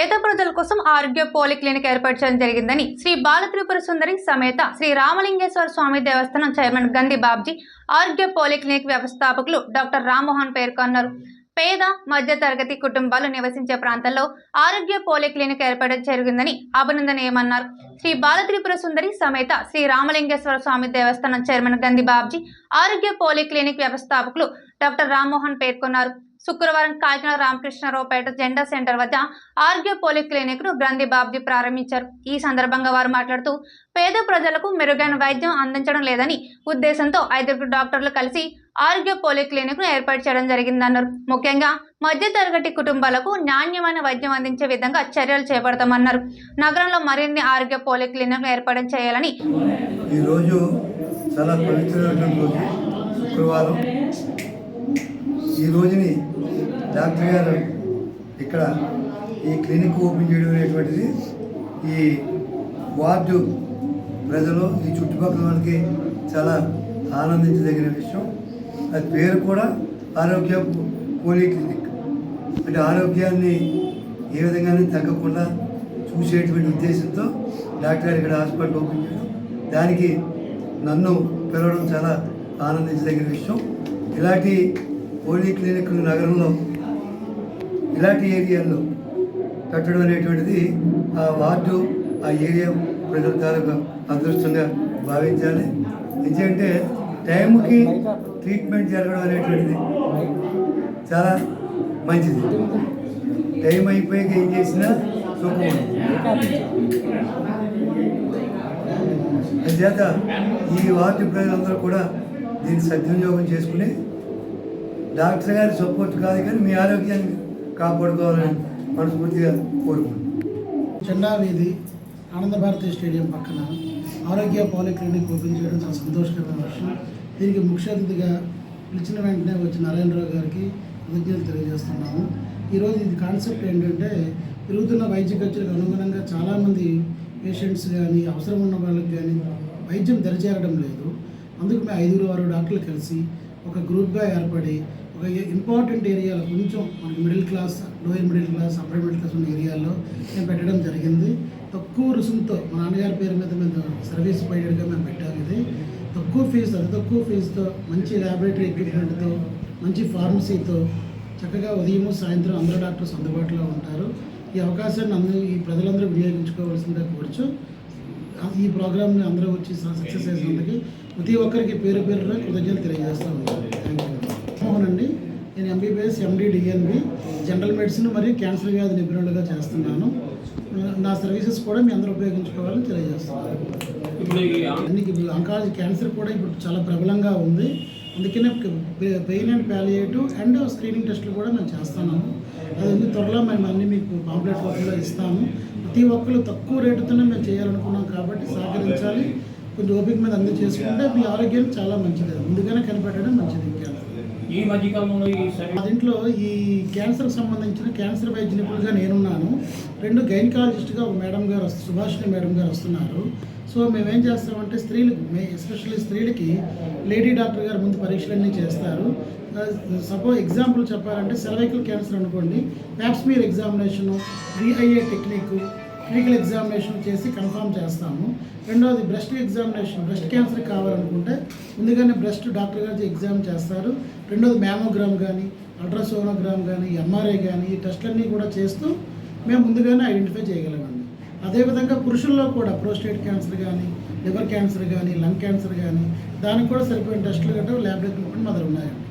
పేద ప్రజల కోసం ఆరోగ్య పోలి క్లినిక్ ఏర్పాటు చేయడం జరిగిందని శ్రీ బాలత్రిపుర సుందరి సమేత శ్రీ రామలింగేశ్వర స్వామి దేవస్థానం చైర్మన్ గంధి బాబ్జీ ఆరోగ్య పోలి క్లినిక్ వ్యవస్థాపకులు డాక్టర్ రామ్మోహన్ పేర్కొన్నారు పేద మధ్య తరగతి కుటుంబాలు నివసించే ప్రాంతాల్లో ఆరోగ్య పోలి క్లినిక్ ఏర్పడడం జరిగిందని అభినందనీయమన్నారు. శ్రీ బాలత్రిపుర సుందరి సమేత శ్రీ రామలింగేశ్వర స్వామి దేవస్థానం చైర్మన్ గంధి బాబ్జీ ఆరోగ్య పోలి క్లినిక్ వ్యవస్థాపకులు డాక్టర్ రామ్మోహన్ పేర్కొన్నారు. శుక్రవారం కాకినాడ రామకృష్ణరావుపేట జెండా సెంటర్ వద్ద ఆరోగ్య పోలిక్ క్లినిక్ను గ్రంథి బాబ్జీ ప్రారంభించారు. ఈ సందర్భంగా వారు మాట్లాడుతూ పేద ప్రజలకు మెరుగైన వైద్యం అందించడం లేదని ఉద్దేశంతో ఐదుగురు డాక్టర్లు కలిసి ఆరోగ్య పోలిక్ క్లినిక్ను ఏర్పాటు చేయడం జరిగిందన్నారు. ముఖ్యంగా మధ్యతరగతి కుటుంబాలకు నాణ్యమైన వైద్యం అందించే విధంగా చర్యలు చేపడతామన్నారు. నగరంలో మరిన్ని ఆరోగ్య పోలి క్లినిక్ ఏర్పాటు చేయాలని ఈరోజు చాలా పవిత్రమైనటువంటి రోజు శుక్రవారం. ఈ రోజుని డాక్టర్ గారు ఇక్కడ ఈ క్లినిక్ ఓపెన్ చేయడం అనేటువంటిది ఈ వార్డు ప్రజలు ఈ చుట్టుపక్కల వాళ్ళకి చాలా ఆనందించదగిన విషయం. అది పేరు కూడా ఆరోగ్య పోలీ క్లినిక్. అంటే ఆరోగ్యాన్ని ఏ విధంగానే తగ్గకుండా చూసేటువంటి ఉద్దేశంతో డాక్టర్ గారు ఇక్కడ హాస్పిటల్ ఓపెన్ చేయడం. దానికి నన్ను పిలవడం చాలా ఆనందించదగిన విషయం. ఇలాంటి పోలీ క్లినిక్ నగరంలో ఇలాంటి ఏరియాల్లో కట్టడం అనేటువంటిది ఆ వార్డు ఆ ఏరియా ప్రజల తాలూకా అదృష్టంగా భావించాలి. ఎందుకంటే టైంకి ట్రీట్మెంట్ జరగడం అనేటువంటిది చాలా మంచిది. టైం అయిపోయాక ఏం చేసినా సుఖం అందుచేత ఈ వార్డు ప్రజలందరూ కూడా దీన్ని సద్వినియోగం చేసుకుని డాక్టర్ గారి సపోర్ట్ కాదు కానీ మీ ఆరోగ్యాన్ని కాపాడుకోవాలని మనస్ఫూర్తిగా కోరుకుంటున్నాను జెండా వీధి ఆనంద భారతి స్టేడియం పక్కన ఆరోగ్య పాలిక్లినిక్ ఓపెన్ చేయడం చాలా సంతోషకరమైన విషయం. దీనికి ముఖ్య అతిథిగా పిలిచిన వెంటనే వచ్చిన నారాయణరావు గారికి కృతజ్ఞతలు తెలియజేస్తున్నాము. ఈరోజు ఇది కాన్సెప్ట్ ఏంటంటే పెరుగుతున్న వైద్య ఖర్చులకు అనుగుణంగా చాలామంది పేషెంట్స్ కానీ అవసరం ఉన్న వాళ్ళకి కానీ వైద్యం దరిచేరడం లేదు. అందుకు మేము ఐదుగురు ఆరు డాక్టర్లు కలిసి ఒక గ్రూప్గా ఏర్పడి ఒక ఇంపార్టెంట్ ఏరియాలో కొంచెం మనకి middle class lower middle class upper middle class ఉన్న ఏరియాలో మేము పెట్టడం జరిగింది. తక్కువ రుసుముతో మా నాన్నగారి పేరు మీద మేము సర్వీస్ ప్రొవైడర్గా మేము పెట్టాము ఇది. తక్కువ ఫీజు అతి తక్కువ ఫీజుతో మంచి ల్యాబొరేటరీ ఎక్విప్మెంట్తో మంచి ఫార్మసీతో చక్కగా ఉదయం సాయంత్రం అందరూ డాక్టర్స్ అందుబాటులో ఉంటారు. ఈ అవకాశాన్ని అందరూ ఈ ప్రజలందరూ వినియోగించుకోవాల్సిందిగా కోరుచు ఈ ప్రోగ్రామ్ని అందరూ వచ్చి సక్సెస్ చేసినందుకు ప్రతి ఒక్కరికి పేరు పేరున కృతజ్ఞతలు తెలియజేస్తూ ఉంటారు థ్యాంక్ యూ మోహన్ అండి. నేను MBBS MD DNB general medicine మరియు క్యాన్సర్ వ్యాధి నిపుణులుగా చేస్తున్నాను. నా సర్వీసెస్ కూడా మీ అందరూ ఉపయోగించుకోవాలని తెలియజేస్తున్నాను. ఇప్పుడు అన్ని అంకాలజీ క్యాన్సర్ కూడా ఇప్పుడు చాలా ప్రబలంగా ఉంది. అందుకనే pain and palliative and screening టెస్టులు కూడా మేము చేస్తున్నాము. అది త్వరలో మేము అన్ని మీకు పాంప్లెట్ కూడా ఇస్తాము. ప్రతి ఒక్కరు తక్కువ రేటుతోనే మేము చేయాలనుకున్నాం కాబట్టి సహకరించాలి. కొంచెం ఓపిక మీద అన్ని చేసుకుంటే మీ ఆరోగ్యం చాలా మంచిది. ముందుగానే కనిపెట్టడం మంచిది. క్యాన్సర్ ఈ మధ్యకాలంలో ఈ దీంట్లో ఈ క్యాన్సర్కి సంబంధించిన క్యాన్సర్ వైద్య నిపుణులుగా నేనున్నాను. రెండు గైనకాలజిస్ట్గా ఒక మేడం గారు వస్తు- సుభాషిణి మేడం గారు వస్తున్నారు. సో మేమేం చేస్తామంటే స్త్రీలకు మే ఎస్పెషల్లీ స్త్రీలకి లేడీ డాక్టర్ గారు ముందు పరీక్షలన్నీ చేస్తారు. సపోజ్ ఎగ్జాంపుల్ చెప్పాలంటే సెర్వైకల్ క్యాన్సర్ అనుకోండి. Pap smear examination VIA technique clinical examination చేసి కన్ఫర్మ్ చేస్తాము. రెండవది బ్రెస్ట్ ఎగ్జామినేషన్. బ్రెస్ట్ క్యాన్సర్ కావాలనుకుంటే ముందుగానే బ్రెస్ట్ డాక్టర్ గారు ఎగ్జామ్ చేస్తారు. రెండవది మ్యామోగ్రామ్ కానీ అల్ట్రాసోనోగ్రామ్ కానీ ఎంఆర్ఐ కానీ ఈ టెస్ట్లన్నీ కూడా చేస్తూ మేము ముందుగానే ఐడెంటిఫై చేయగలమండి. అదేవిధంగా పురుషుల్లో కూడా ప్రోస్టేట్ క్యాన్సర్ కానీ లివర్ క్యాన్సర్ కానీ లంగ్ క్యాన్సర్ కానీ దానికి కూడా సరిపోయిన టెస్టులు గట్రా ల్యాబ్ ఎక్విప్మెంట్ మొదలు ఉన్నాయండి